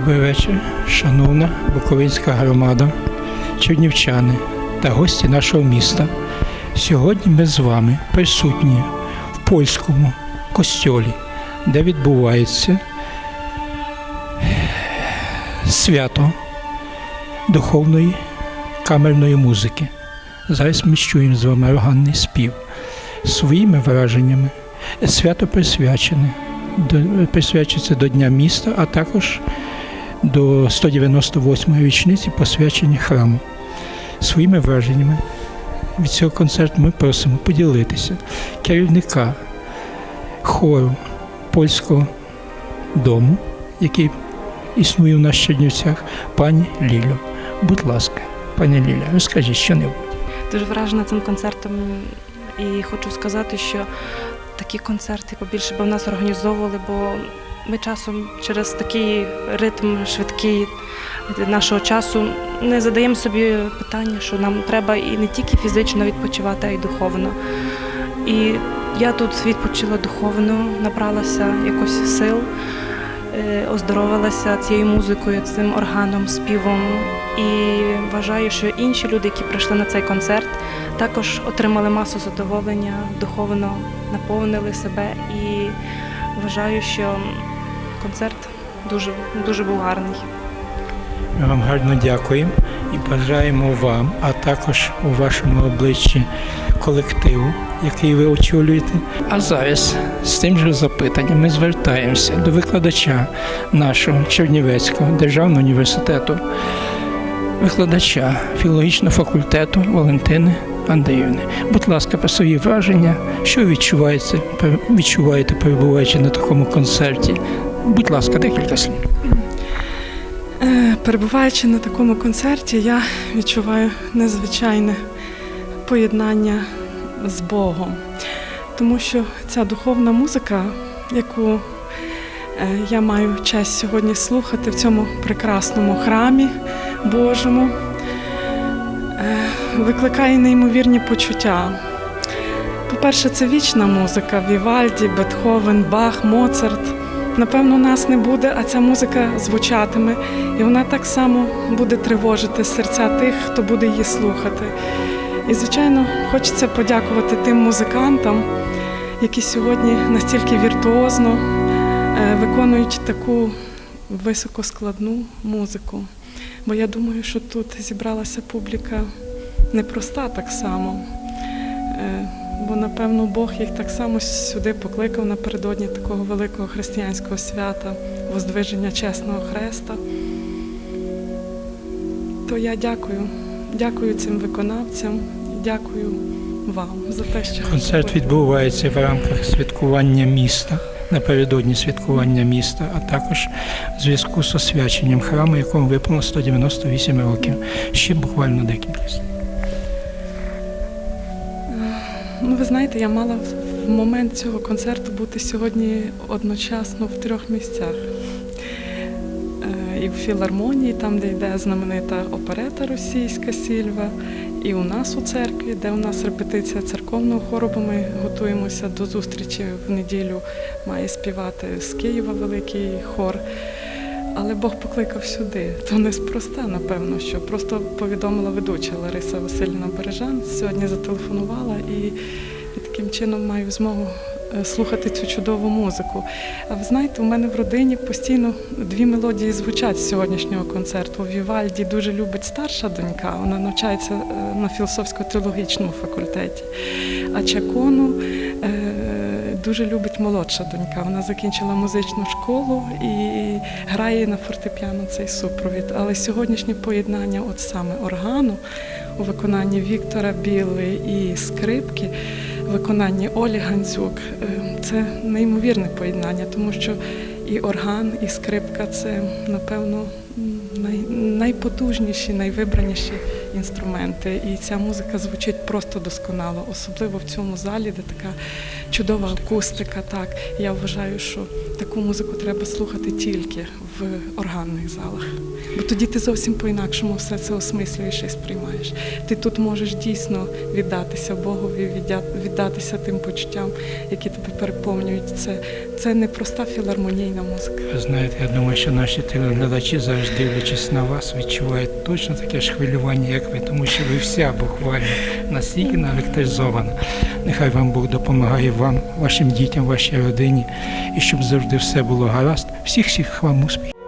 Добрий вечір, шановна Буковинська громада, чернівчани та гості нашого міста. Сьогодні ми з вами присутні в польському костьолі, де відбувається свято духовної камерної музики. Зараз ми чуємо з вами органний спів своїми враженнями. Свято присвячене присвячується до Дня міста, а також до 198-ї річниці посвячення храму. Своїми враженнями від цього концерту ми просимо поділитися керівника хору польського дому, який існує в нас Чернівцях, пані Лілю. Будь ласка, пані Ліля, розкажіть що-небудь. Дуже вражена цим концертом і хочу сказати, що такі концерти побільше б в нас організовували, бо ми часом через такий ритм швидкий нашого часу не задаємо собі питання, що нам треба і не тільки фізично відпочивати, а й духовно. І я тут відпочила духовно, набралася якось сил, е, оздоровилася цією музикою, цим органом, співом. І вважаю, що інші люди, які прийшли на цей концерт, також отримали масу задоволення, духовно наповнили себе. І вважаю, що концерт дуже, дуже був гарний. Ми вам гарно дякуємо і бажаємо вам, а також у вашому обличчі колективу, який ви очолюєте. А зараз з тим же запитанням ми звертаємося до викладача нашого Чернівецького державного університету, викладача філологічного факультету Валентини Андріївни. Будь ласка, про свої враження, що відчуваєте, відчуваєте, перебуваючи на такому концерті. Будь ласка, декілька слів. Е, Перебуваючи на такому концерті, я відчуваю незвичайне поєднання з Богом, тому що ця духовна музика, яку е, я маю честь сьогодні слухати в цьому прекрасному храмі Божому, е, викликає неймовірні почуття. По-перше, це вічна музика Вівальді, Бетховен, Бах, Моцарт. Напевно, нас не буде, а ця музика звучатиме, і вона так само буде тривожити серця тих, хто буде її слухати. І, звичайно, хочеться подякувати тим музикантам, які сьогодні настільки віртуозно е, виконують таку високоскладну музику. Бо я думаю, що тут зібралася публіка непроста так само. Бо, напевно, Бог їх так само сюди покликав напередодні такого великого християнського свята, воздвиження чесного хреста. То я дякую, дякую цим виконавцям, дякую вам за те, що Концерт відбувається в рамках святкування міста, напередодні святкування міста, а також в зв'язку з освяченням храму, якому виповнило 198 років. Ще буквально декілька Ну, ви знаєте, я мала в момент цього концерту бути сьогодні одночасно в трьох місцях. Е, І в філармонії, там, де йде знаменита оперета російська Сільва, і у нас у церкві, де у нас репетиція церковного хору, бо ми готуємося до зустрічі в неділю, має співати з Києва великий хор. Але Бог покликав сюди. То неспроста, напевно, що просто повідомила ведуча Лариса Васильівна Бережан. Сьогодні зателефонувала і, таким чином маю змогу е, слухати цю чудову музику. А ви знаєте, у мене в родині постійно дві мелодії звучать з сьогоднішнього концерту. Вівальді дуже любить старша донька, вона навчається е, на філософсько-теологічному факультеті. А Чакону е, дуже любить молодша донька. Вона закінчила музичну школу і грає на фортепіано цей супровід. Але сьогоднішнє поєднання, от саме органу у виконанні Віктора Біли і скрипки, виконанні Олі Гандзюк, е, це неймовірне поєднання, тому що і орган, і скрипка це, напевно, най- найпотужніші, найвибраніші інструменти. І ця музика звучить просто досконало, особливо в цьому залі, де така чудова акустика. Так, я вважаю, що таку музику треба слухати тільки в органних залах. Бо тоді ти зовсім по-інакшому все це осмислюєш і сприймаєш. Ти тут можеш дійсно віддатися Богові, віддатися тим почуттям, які тебе переповнюють. Це, це не проста філармонійна музика. Ви знаєте, я думаю, що наші телеглядачі зараз дивлячись на вас, відчувають точно таке ж хвилювання, як ви, тому що ви вся буквально настільки наелектризована. Нехай вам Бог допомагає вам, вашим дітям, вашій родині, і щоб завжди все було гаразд. Всіх всіх вам успіхів.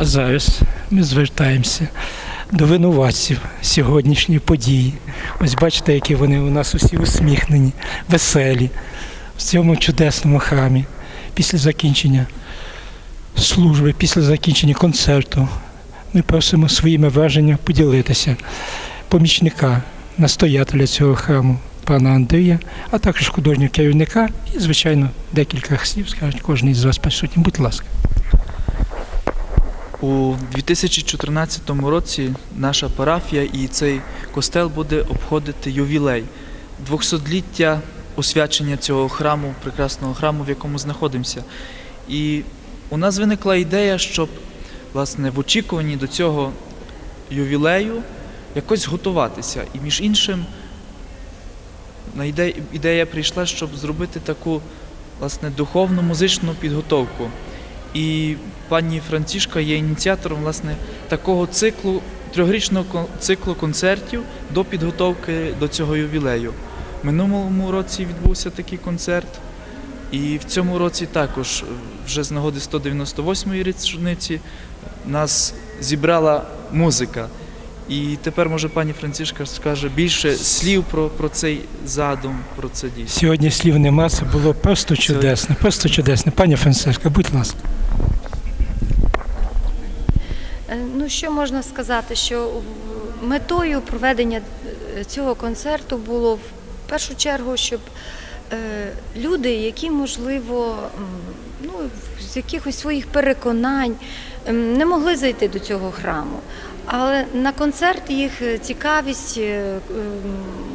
А зараз ми звертаємося до винуватців сьогоднішньої події. Ось бачите, які вони у нас усі усміхнені, веселі в цьому чудесному храмі. Після закінчення служби, після закінчення концерту. Ми просимо своїми враженнями поділитися помічника, настоятеля цього храму, пана Андрія, а також художнього керівника і, звичайно, декілька слів скажуть кожен із вас присутній. Будь ласка. У 2014 році наша парафія і цей костел буде обходити ювілей 200-ліття освячення цього храму, прекрасного храму, в якому знаходимося. І у нас виникла ідея, щоб власне в очікуванні до цього ювілею якось готуватися. І між іншим, ідея прийшла, щоб зробити таку власне духовну музичну підготовку. І пані Францішка є ініціатором власне такого циклу, трьохрічного циклу концертів до підготовки до цього ювілею. Минулому році відбувся такий концерт, і в цьому році також, е, вже з нагоди 198-ї річниці, нас зібрала музика. І тепер, може, пані Францішка скаже більше слів про, про цей задум, про це дійство. Сьогодні слів нема, це було просто чудесно, просто чудесно. Пані Франциска, будь ласка. Е, Ну, що можна сказати, що метою проведення е, цього концерту було в першу чергу, щоб е, люди, які, можливо, ну, з якихось своїх переконань не могли зайти до цього храму. Але на концерт їх е, цікавість е,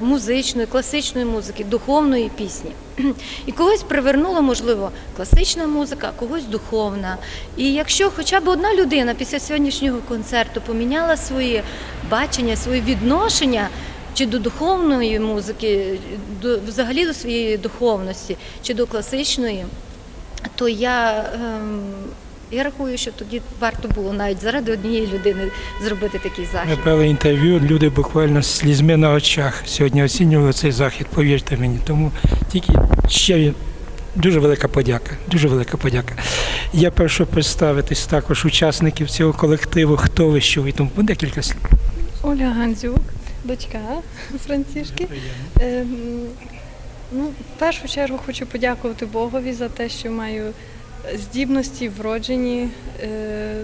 музичної, класичної музики, духовної пісні. І когось привернула, можливо, класична музика, когось духовна. І якщо хоча б одна людина після сьогоднішнього концерту поміняла своє бачення, своє відношення чи до духовної музики, до, взагалі до своєї духовності, чи до класичної, то я, ем, я рахую, що тоді варто було навіть заради однієї людини зробити такий Ми захід. брали інтерв'ю, люди буквально з слізьми на очах сьогодні оцінювали цей захід, повірте мені. Тому тільки ще дуже велика подяка. Дуже велика подяка. Я прошу представитись також учасників цього колективу, хто ви, що ви тому декілька слів. Оля Гандзюк, дочка Францішки. Ем, ну, в першу чергу хочу подякувати Богові за те, що маю здібності вроджені. Е,